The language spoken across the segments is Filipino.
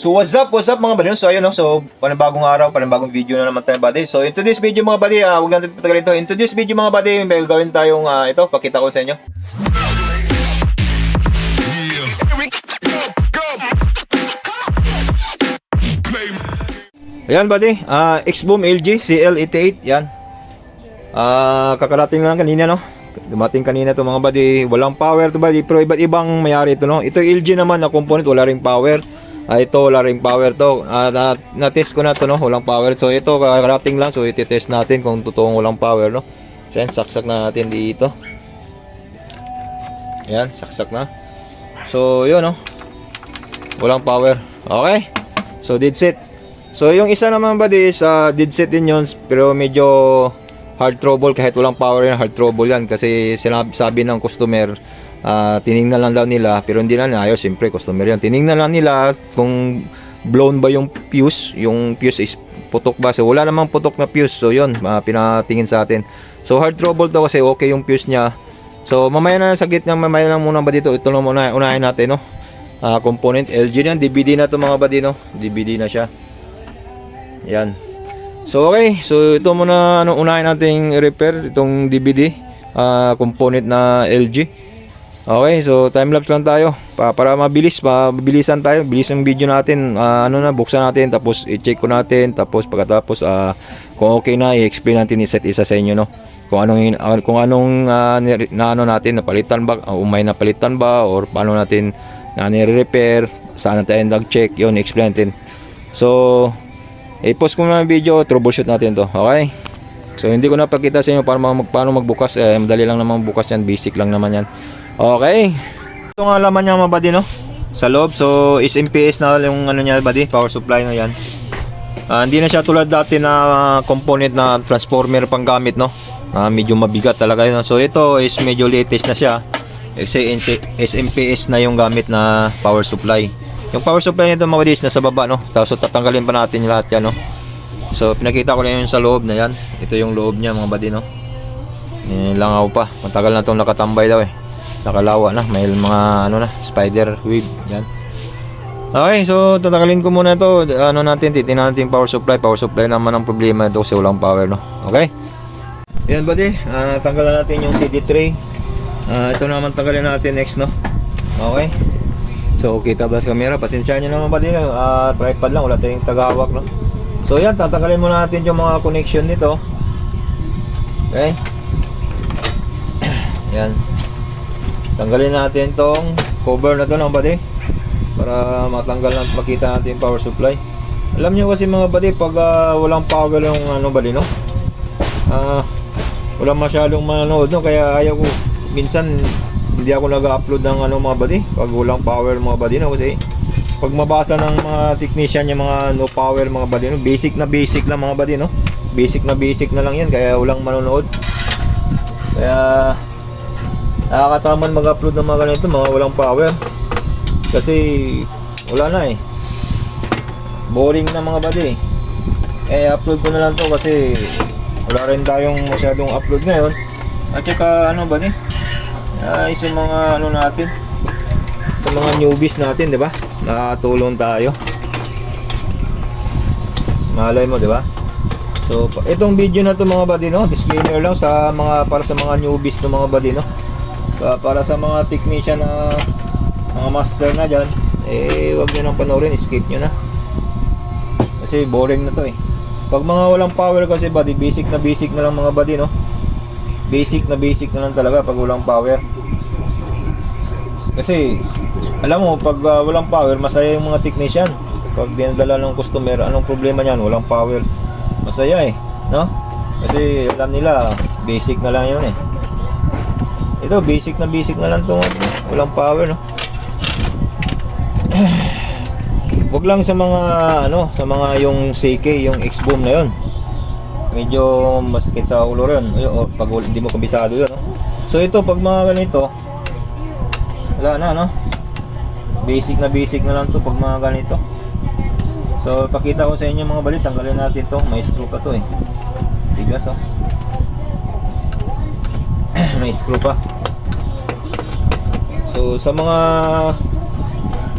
So what's up, what's up mga buddy? So ayun no, so panibagong araw, panibagong video na naman tayo buddy. So into this video mga buddy, ah, huwag natin patagalin to. Into this video mga buddy, may gagawin tayong ah, ito, pakita ko sa inyo. Ayan buddy, ah X-Boom LG CL88, yan. Ah kakarating lang kanina no. Dumating kanina to mga buddy, walang power to buddy, pero iba't ibang mayari ito no. Ito LG naman na component, wala ring power. Ah, ito wala ring power to. Ah, na, na-test ko na to no, walang power. So ito kakarating lang, so iti-test natin kung totoong walang power no. So yan, saksak na natin dito. Yan, saksak na. So yun no. Walang power. Okay. So dead set. So yung isa naman buddy is uh, dead set din yun pero medyo hard trouble kahit walang power yan hard trouble yan kasi sinabi sabi ng customer uh, tiningnan lang daw nila pero hindi na ayos siyempre customer yan tiningnan lang nila kung blown ba yung fuse. Yung fuse is putok ba? So wala namang putok na fuse. So yun uh, pinatingin sa atin. So hard trouble daw kasi okay yung fuse niya. So mamaya na saglit niya mamaya lang muna ba dito? Ito lang muna unahin natin no? Ah, component LG yan. DVD na to mga buddy no? DVD na siya. Yan. So okay, so ito muna ano unahin nating i-repair itong DVD ah, component na LG. Okay, so time lapse lang tayo pa, para mabilis, mabilisan tayo. Bilis ang video natin. Ah, ano na buksan natin tapos i-check ko natin tapos pagkatapos ah, kung okay na i-explain natin i-set isa sa inyo no. Kung anong ah, kung anong nire- na ano natin napalitan ba, uh, umay napalitan ba or paano natin na nire-repair, saan tayo nag-check, yun explain natin. So, i-post ko na ng video, troubleshoot natin to. Okay? So, hindi ko na pakita sa inyo para mag, paano magbukas. Eh, madali lang naman bukas yan. Basic lang naman yan. Okay. Ito nga laman niya mga buddy, no? Sa loob. So, is MPS na yung ano niya, buddy. Power supply na yan. Ah, hindi na siya tulad dati na ah, component na transformer pang gamit, no? Ah, medyo mabigat talaga yun. So, ito is medyo latest na siya. Kasi SMPS na yung gamit na power supply. Yung power supply nito mga buddy nasa baba, no? Tapos tatanggalin pa natin lahat yan, no? So, pinakita ko na yun sa loob na yan. Ito yung loob niya mga buddy, no? Eh, langaw pa. Matagal na itong nakatambay daw eh. Nakalawa na. May mga ano na, spider web. Yan. Okay, so tatanggalin ko muna ito. Ano natin, titingnan natin power supply. Power supply naman ang problema ito kasi walang power, no? Okay? Yan buddy, Ah, tanggalan natin yung CD tray. Ah, ito naman tanggalin natin next, no? Okay? So, kita ba sa camera? Pasensya nyo naman buddy. Ah, tripod lang, wala tayong tagahawak, no? So, yan, tatanggalin muna natin yung mga connection nito. Okay? yan. Tanggalin natin tong cover na to ng buddy? Para matanggal natin makita natin yung power supply. Alam niyo kasi mga buddy pag ah, walang power yung ano buddy no. Ah, wala masyadong manonood no? Kaya ayaw ko minsan hindi ako nag-upload ng ano mga buddy pag walang power mga buddy no? Kasi pag mabasa ng mga technician yung mga no power mga buddy no? Basic na basic lang mga buddy no? Basic na basic na lang yan kaya walang manonood. Kaya nakakataman mag-upload ng mga ganito mga walang power. Kasi wala na eh. Boring na mga buddy eh upload ko na lang to kasi wala rin tayong masyadong upload ngayon. At saka ano ba ni? Ay sa mga ano natin sa mga newbies natin di ba? Nakatulong tayo. Malay mo di ba? So itong video na to mga buddy no? Disclaimer lang sa mga para sa mga newbies no mga buddy no Pa- para sa mga technician na mga master na dyan eh wag nyo nang panoorin skip nyo na kasi boring na to eh pag mga walang power kasi buddy, basic na basic na lang mga buddy, no? Basic na basic na lang talaga pag walang power. Kasi, alam mo, pag uh, walang power, masaya yung mga technician. Pag dinadala ng customer, anong problema niyan? Walang power. Masaya eh, no? Kasi alam nila, basic na lang yun eh. Ito, basic na basic na lang to. Walang power, no? Wag lang sa mga ano, sa mga yung CK, yung X-Boom na 'yon. Medyo masakit sa ulo rin. O, pag hindi mo kabisado 'yon, no? So ito pag mga ganito, wala na, no? Basic na basic na lang 'to pag mga ganito. So pakita ko sa inyo mga balit, tanggalin natin 'to. May screw pa 'to eh. Tigas oh. May screw pa. So sa mga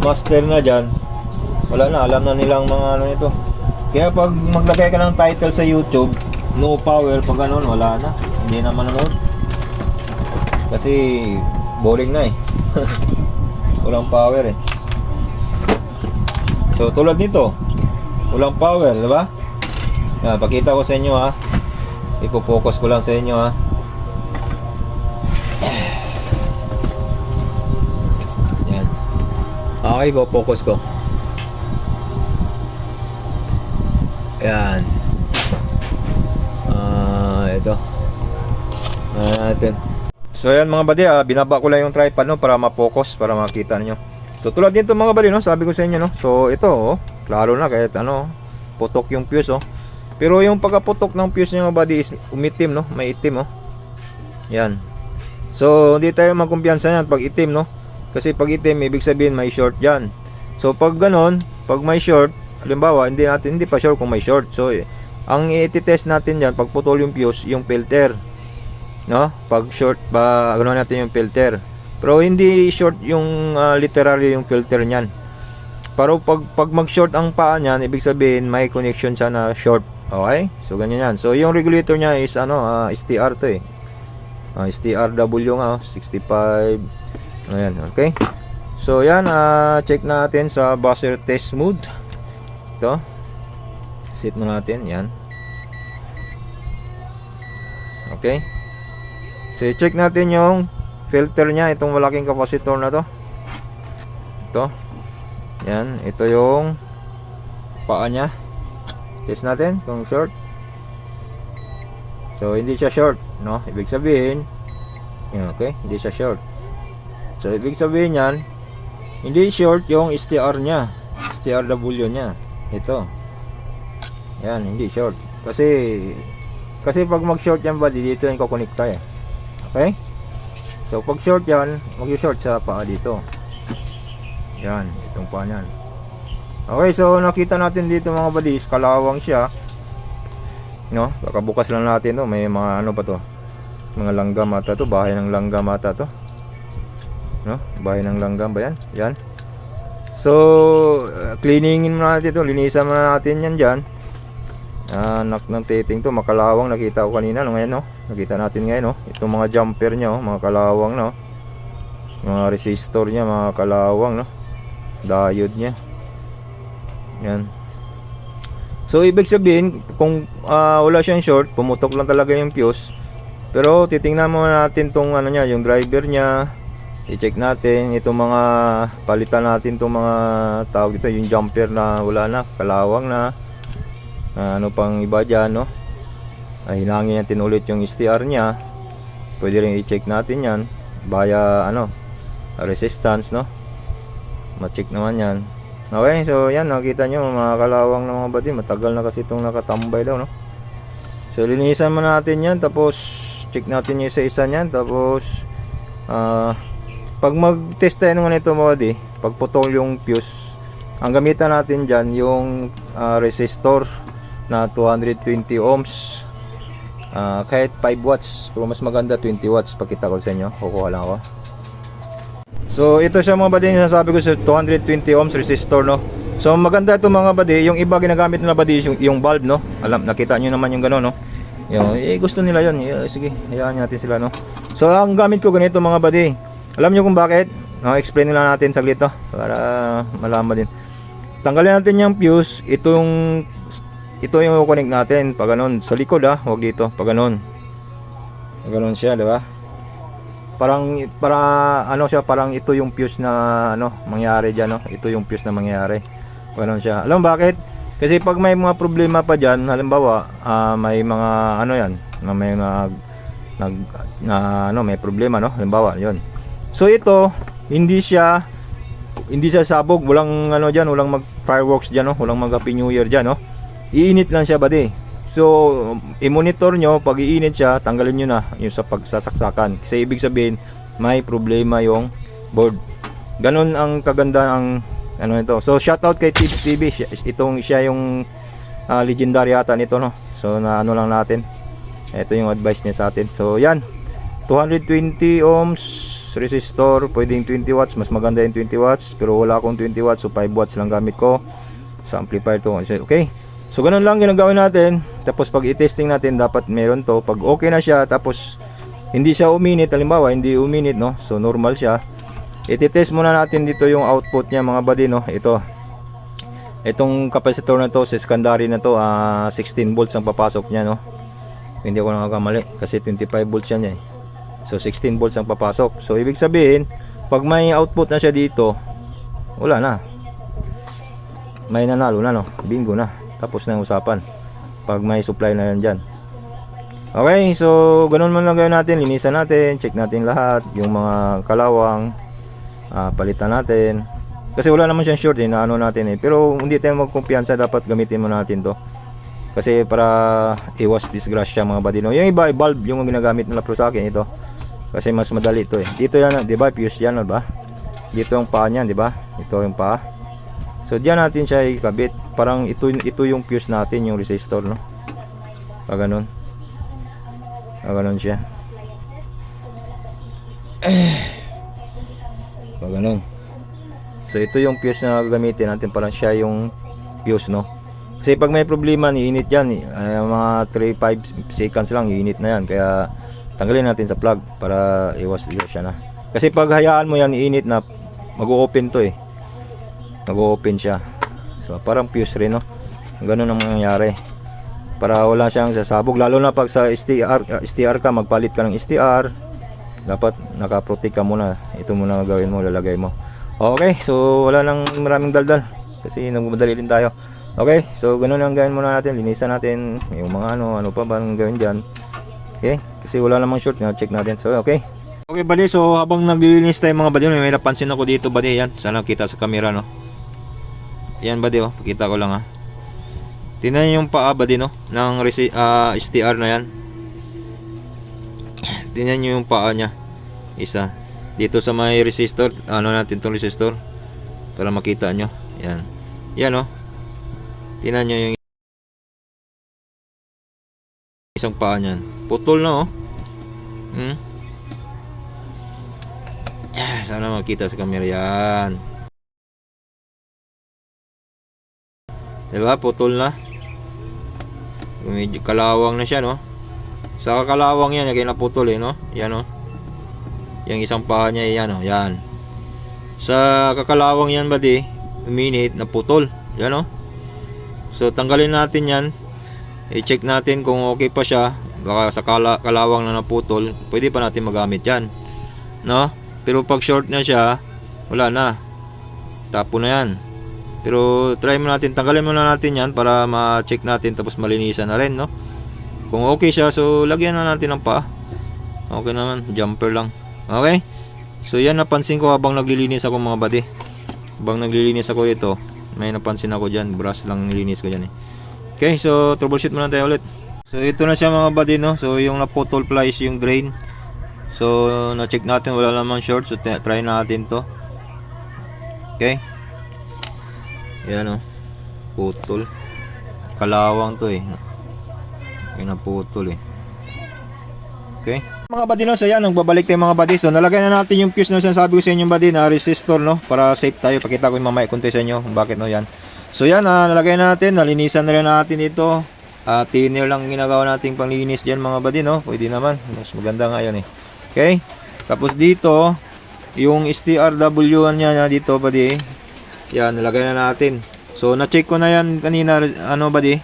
master na diyan, wala na, alam na nilang mga ano ito. Kaya pag maglagay ka ng title sa YouTube, no power, pag ganun, wala na. Hindi na manonood. Kasi, boring na eh. Walang power eh. So, tulad nito, walang power, di ba? Yan, pakita ko sa inyo ha. Ipo-focus ko lang sa inyo ha. Yan. Okay, focus ko. Yan. Ah, ito. Ano natin. So yan mga buddy, ah, binaba ko lang yung tripod no para ma-focus, para makita niyo. So tulad nito mga buddy no, sabi ko sa inyo no. So ito oh, klaro na kahit ano, putok yung fuse oh. Pero yung pagkaputok ng fuse niya mga buddy is umitim no, may itim oh. Yan. So hindi tayo magkumpiyansa yan pag itim no. Kasi pag itim ibig sabihin may short yan. So pag ganon, pag may short, halimbawa hindi natin hindi pa sure kung may short. So eh, ang i-test natin yan pag putol yung fuse, yung filter. No? Pag short ba ganoon natin yung filter. Pero hindi short yung ah, literally yung filter niyan. Pero pag pag mag-short ang paa niyan, ibig sabihin may connection siya na short. Okay? So ganyan yan. So yung regulator niya is ano, ah, STR to eh. Ah, STRW nga, oh, 65. Ayan, okay. So yan, ah, check natin sa buzzer test mode. Ito. Set mo natin, yan. Okay. So check natin yung filter niya, itong malaking capacitor na to. Ito. Yan, ito yung paa niya. Test natin kung short. So hindi siya short, no? Ibig sabihin, yun, okay, hindi siya short. So ibig sabihin yan, hindi short yung STR niya, STRW niya. Ito. Yan, hindi short. Kasi kasi pag mag-short yan buddy, dito yung kukonekta eh. Okay? So pag short yan, mag-short sa paa dito. Yan, itong paa niyan. Okay, so nakita natin dito mga buddy, is kalawang siya. No, baka bukas lang natin to, may mga ano pa to. Mga langgam ata to, bahay ng langgam ata to. No, bahay ng langgam ba yan? Yan. So, uh, cleaningin muna natin to, linisan muna natin yan diyan. Anak ng titing to, makalawang nakita ko kanina no ngayon no. Nakita natin ngayon no. Itong mga jumper niya oh, mga kalawang no. Mga resistor niya, mga kalawang no. Diode niya. Yan. So ibig sabihin kung ah, wala siyang short, pumutok lang talaga yung fuse. Pero titingnan muna natin tong ano niya, yung driver niya. I-check natin itong mga palitan natin tong mga tawag dito, yung jumper na wala na, kalawang na. Ah, ano pang iba dyan, no? Ay, hinangin natin ulit yung STR niya. Pwede rin i-check natin yan. Via, ano, resistance, no? Ma-check naman yan. Okay, so yan, nakita nyo mga kalawang ng mga body. Matagal na kasi itong nakatambay daw, no? So, linisan mo natin yan. Tapos, check natin yung isa-isa niyan. Tapos, ah, pag mag-test tayo ng ganito mga body, pag putol yung fuse, ang gamitan natin dyan, yung ah, resistor na 220 ohms. Ah, kahit 5 watts, pero mas maganda 20 watts. Pakita ko sa inyo, kukuha lang ako. So ito siya mga buddy, sinasabi ko sa 220 ohms resistor no. So maganda ito mga buddy, yung iba ginagamit nila buddy yung, yung bulb no. Alam, nakita nyo naman yung gano'n no. Yung, eh, gusto nila yun, eh, sige, hayaan natin sila no. So ang gamit ko ganito mga buddy. Alam nyo kung bakit? No, explain nila natin saglit to para malaman din. Tanggalin natin yung fuse, itong ito yung connect natin. Pag ganun. Sa likod ah, wag dito. Pag ganun. Pag ganun siya, di ba? parang para ano siya? Parang ito yung fuse na ano mangyari diyan no? Ito yung fuse na mangyari. Ganun siya. Alam bakit? Kasi pag may mga problema pa diyan halimbawa ah, may mga ano yan? Na may nag nag na ano may problema no? Halimbawa yon so ito hindi siya hindi siya sabog walang ano diyan walang mag fireworks diyan no walang mag happy new year diyan no iinit lang siya bade So, i-monitor nyo, pag iinit siya, tanggalin nyo na yung sa pagsasaksakan. Kasi ibig sabihin, may problema yung board. Ganon ang kaganda ng ano ito. So, shoutout kay Tips TV. Itong siya yung ah, legendary ata nito, no? So, na ano lang natin. Ito yung advice niya sa atin. So, yan. 220 ohms resistor, pwedeng 20 watts. Mas maganda yung 20 watts. Pero wala akong 20 watts, so 5 watts lang gamit ko. sa amplifier to. Okay? So ganun lang yung gagawin natin. Tapos pag i-testing natin dapat meron to. Pag okay na siya tapos hindi siya uminit, halimbawa hindi uminit no. So normal siya. I-test muna natin dito yung output niya mga buddy no. Ito. Itong capacitor na to, sa secondary na to, ah 16 volts ang papasok niya no. Hindi ako nakakamali kasi 25 volts yan niya eh. So 16 volts ang papasok. So ibig sabihin, pag may output na siya dito, wala na. May nanalo na no. Bingo na. Tapos na yung usapan. Pag may supply na yan dyan. Okay, so ganun man lang gawin natin. Linisan natin, check natin lahat. Yung mga kalawang, ah, palitan natin. Kasi wala naman siyang short eh, ano natin eh. Pero hindi tayo magkumpiyansa, dapat gamitin mo natin to. Kasi para iwas disgrasya mga buddy no. Yung iba, eh, bulb yung ginagamit nila pero sa akin ito. Kasi mas madali ito eh. Dito yan, 'di ba? Fuse yan, ba? Dito yung paa niyan, 'di ba? Ito yung paa. So diyan natin siya ikabit. Parang ito ito yung fuse natin, yung resistor, no. Pag ganun. Pag ganun siya. Pag ganun. So ito yung fuse na gagamitin natin parang siya yung fuse no. Kasi pag may problema iinit yan, ay, mga 3-5 seconds lang iinit na yan. Kaya tanggalin natin sa plug para iwas iwas siya na. Kasi pag hayaan mo yan iinit na mag-open to eh. Mag-open siya. So parang fuse rin no. Ganun ang mangyayari. Para wala siyang sasabog lalo na pag sa STR uh, STR ka magpalit ka ng STR dapat naka-protect ka muna. Ito muna gawin mo, lalagay mo. Okay, so wala nang maraming daldal kasi nagmamadali din tayo. Okay, so ganun ang gawin muna natin. Linisan natin yung mga ano, ano pa ba ang gawin dyan. Okay, kasi wala namang short na check natin. So, okay. Okay, buddy. So, habang naglilinis tayo mga buddy, may napansin ako dito, buddy. Yan, sana kita sa camera, no. Yan, buddy, oh. Pakita ko lang, ha. Tingnan niyo yung paa, buddy, no, ng resi- ah, STR na yan. Tingnan niyo yung paa niya. Isa. Dito sa may resistor, ano natin tong resistor para makita nyo. Yan. Yan, oh. Tingnan nyo yung isang paa niyan. Putol na, oh. Hmm? Ah, Sana makita sa camera yan. Diba? Putol na. Medyo kalawang na siya, no? Sa kalawang yan, kaya naputol eh, no? Yan, no? Yung isang paa niya, yan, oh. Yan. Sa kakalawang yan, badi, uminit, naputol. Yan, no? So, tanggalin natin yan. I-check natin kung okay pa siya. Baka sa kala, kalawang na naputol, pwede pa natin magamit yan. No? Pero pag short na siya, wala na. Tapo na yan. Pero try mo natin, tanggalin muna natin yan para ma-check natin tapos malinisan na rin, no? Kung okay siya, so lagyan na natin ng paa. Okay naman, jumper lang. Okay? So yan napansin ko habang naglilinis ako mga buddy. Habang naglilinis ako ito, may napansin ako dyan. Brush lang nilinis ko dyan eh. Okay, so troubleshoot muna tayo ulit. So ito na siya mga buddy no. So yung naputol pala is yung drain. So na-check natin wala naman short. So try natin to. Okay. Yan oh. Putol. Kalawang to eh. Yung naputol eh. Okay. Mga buddy no, so yan, nagbabalik tayo mga buddy. So nalagay na natin yung fuse na sinasabi ko sa inyo buddy na resistor no, para safe tayo. Pakita ko yung mamaya kung sa inyo kung bakit no yan. So yan, ah, nalagay natin, nalinisan na rin natin ito. Uh, thinner lang ginagawa nating panglinis dyan mga buddy no. Pwede naman, mas maganda nga yan eh. Okay. Tapos dito, yung STRW niya na dito buddy. Yan, nalagay na natin. So na-check ko na yan kanina ano buddy,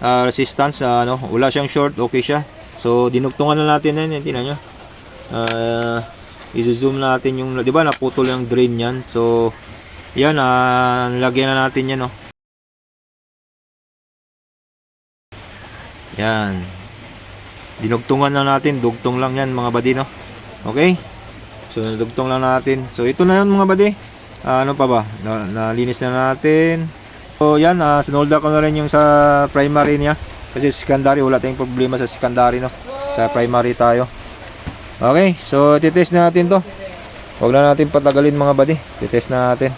ah, resistance ah, ano, wala siyang short, okay siya. So dinugtungan na natin yan, yan tingnan nyo. Ah, i-zoom natin yung, 'di ba, naputol yung drain niyan. So yan, ah, nilagyan na natin yan, oh. Yan. Dinugtungan na natin, dugtong lang yan mga buddy, no? Okay? So, dugtong lang natin. So, ito na yun mga buddy. Ah, ano pa ba? Na, nalinis na natin. So, yan, ah, sinolda ko na rin yung sa primary niya. Kasi secondary, wala tayong problema sa secondary, no? Sa primary tayo. Okay, so, titest na natin to. Huwag na natin patagalin mga buddy. Titest na natin.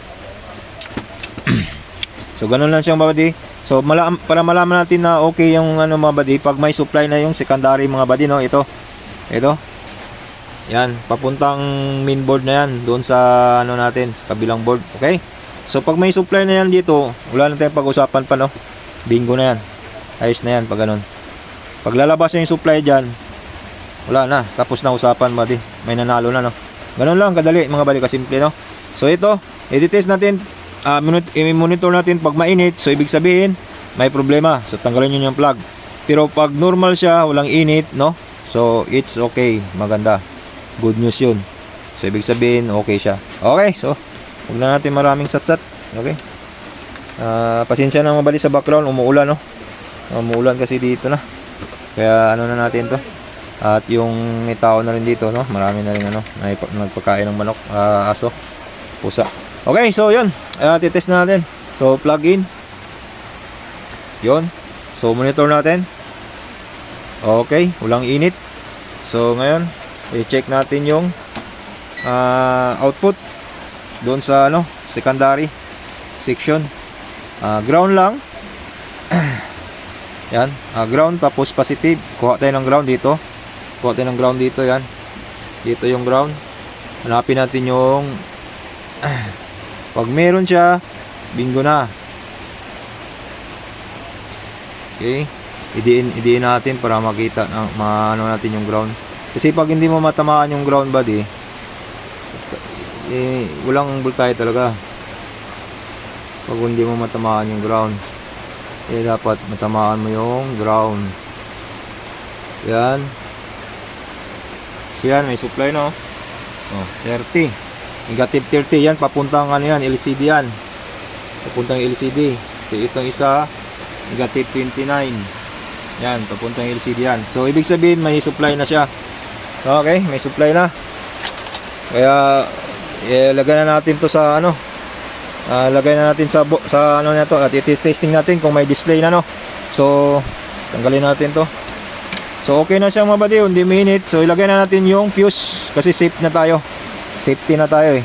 so, ganun lang siyang mga buddy. So, mala para malaman natin na okay yung ano mga buddy, pag may supply na yung secondary mga buddy, no? Ito. Ito. Yan, papuntang main board na yan doon sa ano natin, sa kabilang board, okay? So pag may supply na yan dito, wala na tayong pag-usapan pa no. Bingo na yan. Ayos na yan pag ganun. Pag lalabas yung supply dyan, wala na. Tapos na usapan buddy. May nanalo na no. Ganun lang kadali mga buddy kasimple no. So ito, i-test natin, minut- i-monitor natin pag mainit. So ibig sabihin, may problema. So tanggalin nyo yung plug. Pero pag normal siya, walang init, no? So it's okay, maganda. Good news yun. So ibig sabihin, okay siya. Okay, so huwag na natin maraming satsat. Okay. Ah, pasensya na buddy sa background, umuulan, no? Umuulan kasi dito na. Kaya ano na natin to. At yung may tao na rin dito, no? Marami na rin ano, nagpa- nagpakain ng manok, ah, aso, pusa. Okay, so yun. Uh, titest na natin. So plug in. Yun. So monitor natin. Okay, walang init. So ngayon, i-check natin yung ah, output doon sa ano, secondary section. Ah, ground lang. Yan, ah, ground tapos positive. Kuha tayo ng ground dito. Kuha tayo ng ground dito, yan. Dito yung ground. Hanapin natin yung pag meron siya, bingo na. Okay? Idiin, idiin natin para makita na maano natin yung ground. Kasi pag hindi mo matamaan yung ground body, eh, walang voltahe talaga. Pag hindi mo matamaan yung ground, eh dapat matamaan mo yung ground. Yan. So yan, may supply no. Oh, 30. Negative 30 yan, papuntang ano yan, LCD yan. Papuntang LCD. So itong isa, negative 29. Yan, papuntang LCD yan. So ibig sabihin may supply na siya. Okay, may supply na. Kaya eh, lagay na natin to sa ano. ah, lagay na natin sa sa ano na to at i-testing natin kung may display na no. So tanggalin natin to. So okay na siya mga buddy, hindi minute. So ilagay na natin yung fuse kasi safe na tayo. Safety na tayo eh.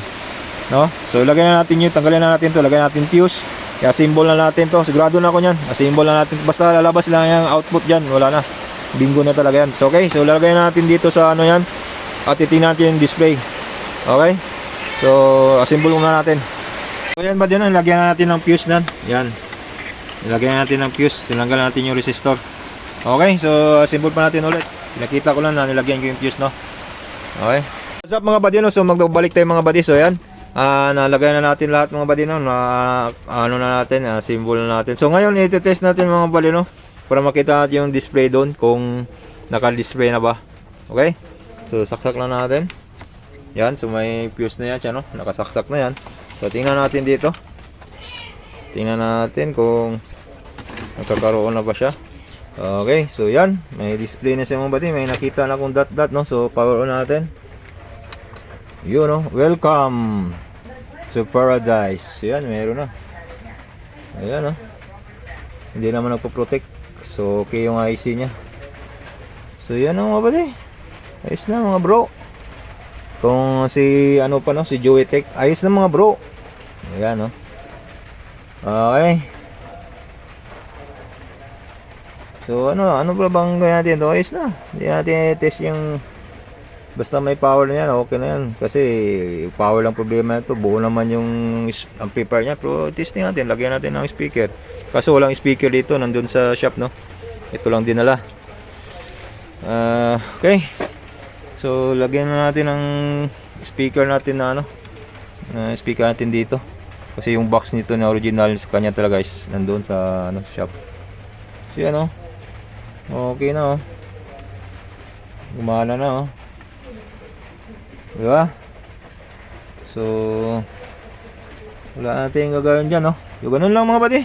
No? So ilagay na natin yung tanggalin na natin to, lagay natin fuse. Symbol na natin to. Sigurado na ako niyan. Symbol na natin. Basta lalabas lang yung output diyan, wala na. Bingo na talaga yan. So okay, so lalagay natin dito sa ano yan. At titingnan natin yung display. Okay? So symbol muna natin. So yan ba din, lagyan na natin ng fuse nan. Yan. Ilagyan natin ng fuse. Tinanggal natin yung resistor. Okay, so symbol pa natin ulit. Nakita ko lang na nilagyan ko yung fuse, no? Okay. What's up mga buddy, no? So magbabalik tayo mga buddy. So yan. Ah, nalagay na natin lahat mga buddy, no? Na, ano na natin, ah, symbol na natin. So ngayon, i-test natin mga buddy, no? Para makita natin yung display doon kung naka-display na ba. Okay? So saksak lang natin. Yan, so may fuse na yan siya, no? Nakasaksak na yan. So tingnan natin dito. Tingnan natin kung nagkakaroon na ba siya. Okay, so yan. May display na siya mga buddy. May nakita na akong dot dot, no? So power on natin. Yun, no? Welcome to paradise. Yan, meron na. Ayan, no? Hindi naman nagpo-protect. So, okay yung IC niya. So, yan no, mga buddy. Ayos na mga bro. Kung si ano pa no, si Joey Tech, ayos na mga bro. Ayan no. Okay. So ano, ano ba bang gawin natin? Ayos na. Hindi natin test yung basta may power na yan, okay na yan. Kasi power lang problema nito. Buo naman yung amplifier niya. Pero testing natin, lagyan natin ng speaker. Kaso walang speaker dito, nandun sa shop no. Ito lang dinala. Ah, okay. So, lagyan na natin ng speaker natin na ano. na speaker natin dito. Kasi yung box nito na original sa kanya talaga is nandoon sa ano shop. So, yan oh. Okay na oh. Gumana na oh. Di ba? So, wala natin gagawin dyan, no? Yung ganun lang mga buddy.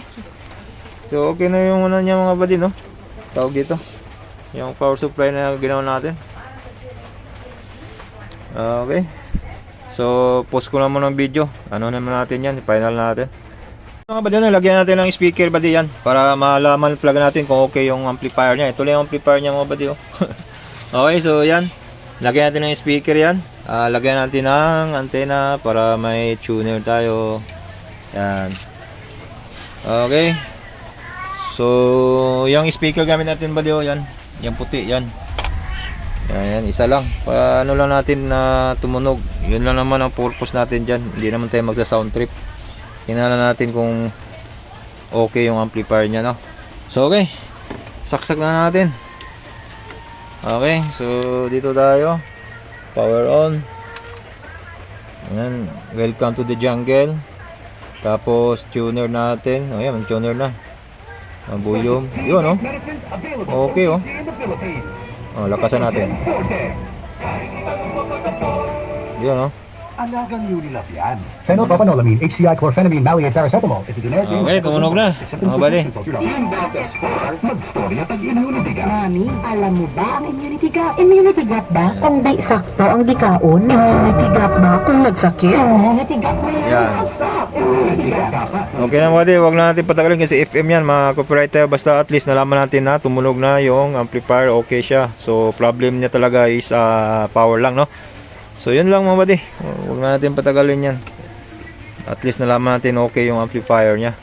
So, okay na yung ano niya mga buddy, no? Tawag dito. Yung power supply na ginawa natin. Okay. So, post ko na muna ng video. Ano naman natin yan. Final na natin. Mga buddy, no, lagyan natin ng speaker buddy yan. Para malaman plug natin kung okay yung amplifier niya. Ito lang yung amplifier niya mga buddy, oh. okay, so yan. Lagyan natin ng speaker yan. Ah, lagyan natin ng antena para may tuner tayo. Yan. Okay. So, yung speaker gamit natin ba diyo yan? Yung puti, yan. Yan, yan, isa lang. Paano lang natin na tumunog. Yun lang naman ang purpose natin dyan. Hindi naman tayo magsa sound trip. Tingnan na natin kung okay yung amplifier niya, no? So, okay. Saksak na natin. Okay, so dito tayo. Power on. Ayan, welcome to the jungle. Tapos tuner natin. Oh, yan, tuner na. Ang volume. Yun, oh. Okay, oh. Oh, lakasan natin. Yun, oh. Alagang Unilab yan. Phenylpropanolamine, HCI, chlorphenamine, maleate, paracetamol is the generic name Okay, tumunog na. Mga buddy. consult your doctor. Yung Bacchus 4, mag-story atag-immunity ka. Mami, alam mo ba ang immunity gap? Immunity gap ba? Kung di sakto ang dikaon, immunity gap ba? Kung nagsakit, immunity gap mo yan. Yan. Immunity ka pa. Okay na mga buddy, wag na natin patagalin kasi FM yan, mga copyright tayo. Basta at least nalaman natin na tumunog na yung amplifier, okay siya. So problem niya talaga is ah, power lang, no? So yun lang mga buddy, wag na natin patagalin yan. At least nalaman natin okay yung amplifier niya.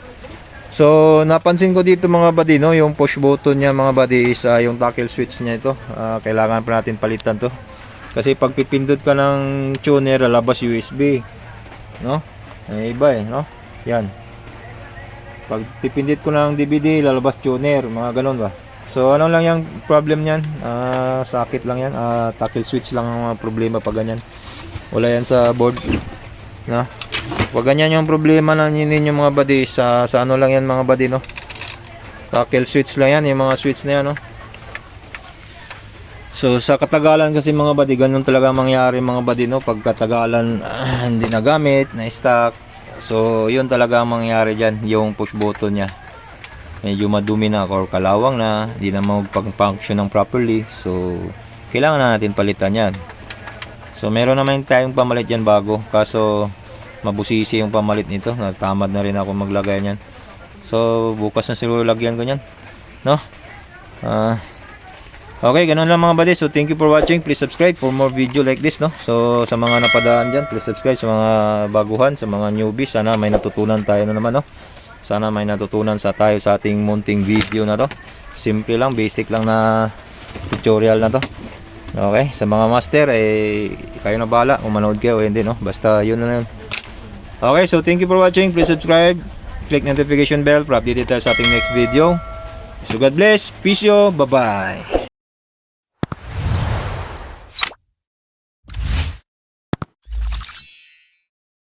So napansin ko dito mga buddy, no, yung push button niya mga buddy is ah, yung toggle switch niya ito. Ah, kailangan pa natin palitan to. Kasi pag pipindot ka ng tuner, lalabas USB, no? Ay iba eh, no? Yan. Pag pipindit ko ng DVD, lalabas tuner, mga ganun ba. So ano lang yung problem niyan? Ah, sakit lang yan. Ah, toggle switch lang ang problema pag ganyan. Wala yan sa board. No? Wag ganyan yung problema na ninyo mga buddy sa sa ano lang yan mga buddy no. Toggle switch lang yan, yung mga switch na yan no. So sa katagalan kasi mga buddy, ganun talaga ang mangyari mga buddy no, pag katagalan ah, hindi nagamit, na stock. So yun talaga ang mangyari diyan, yung push button niya. Medyo madumi na or kalawang na, hindi na magpang-function ng properly. So kailangan na natin palitan 'yan. So meron naman tayong pamalit yan bago, kaso mabusisi yung pamalit nito. Natamad na rin ako maglagay niyan. So bukas na siguro lagyan ko niyan. No? Ah Okay, ganun lang mga buddy. So, thank you for watching. Please subscribe for more video like this, no? So, sa mga napadaan dyan, please subscribe. Sa mga baguhan, sa mga newbies, sana may natutunan tayo na naman, no? Sana may natutunan sa tayo sa ating munting video na to. Simple lang, basic lang na tutorial na to. Okay, sa mga master, eh, kayo na bala kung manood kayo o hindi, no? Basta yun na yun. Okay, so thank you for watching. Please subscribe. Click notification bell para update sa ating next video. So God bless. Peace yo. Bye-bye.